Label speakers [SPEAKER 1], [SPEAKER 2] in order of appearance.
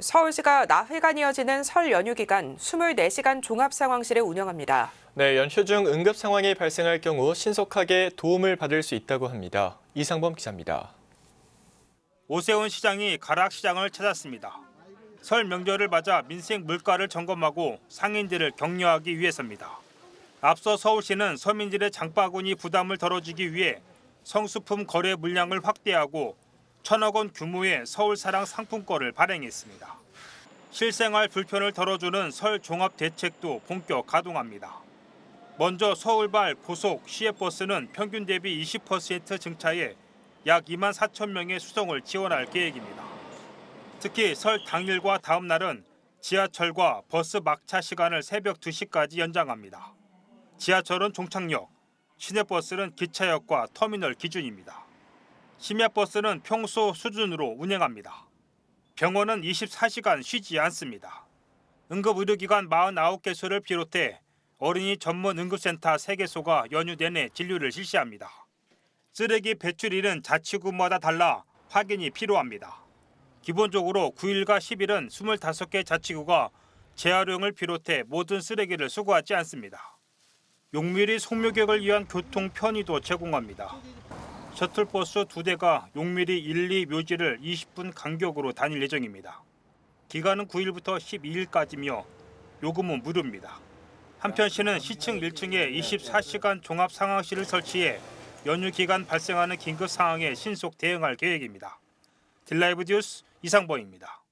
[SPEAKER 1] 서울시가 나흘간 이어지는 설 연휴 기간 24시간 종합 상황실을 운영합니다.
[SPEAKER 2] 네, 연휴 중 응급 상황이 발생할 경우 신속하게 도움을 받을 수 있다고 합니다. 이상범 기자입니다.
[SPEAKER 3] 오세훈 시장이 가락시장을 찾았습니다. 설 명절을 맞아 민생 물가를 점검하고 상인들을 격려하기 위해서입니다. 앞서 서울시는 서민들의 장바구니 부담을 덜어주기 위해 성수품 거래 물량을 확대하고 천억 원 규모의 서울사랑 상품권을 발행했습니다. 실생활 불편을 덜어주는 설 종합 대책도 본격 가동합니다. 먼저 서울발 고속 시외버스는 평균 대비 20% 증차해 약 2만 4천 명의 수송을 지원할 계획입니다. 특히 설 당일과 다음 날은 지하철과 버스 막차 시간을 새벽 2시까지 연장합니다. 지하철은 종착역, 시내버스는 기차역과 터미널 기준입니다. 심야버스는 평소 수준으로 운행합니다. 병원은 24시간 쉬지 않습니다. 응급의료기관 49개소를 비롯해 어린이 전문 응급센터 3개소가 연휴 내내 진료를 실시합니다. 쓰레기 배출일은 자치구마다 달라 확인이 필요합니다. 기본적으로 9일과 10일은 25개 자치구가 재활용을 비롯해 모든 쓰레기를 수거하지 않습니다. 용밀히 송묘객을 위한 교통 편의도 제공합니다. 셔틀버스 두 대가 용밀히 1, 2 묘지를 20분 간격으로 다닐 예정입니다. 기간은 9일부터 12일까지며 요금은 무료입니다. 한편 시는 시층 1층에 24시간 종합 상황실을 설치해 연휴 기간 발생하는 긴급 상황에 신속 대응할 계획입니다. 딜라이브 뉴스 이상범입니다.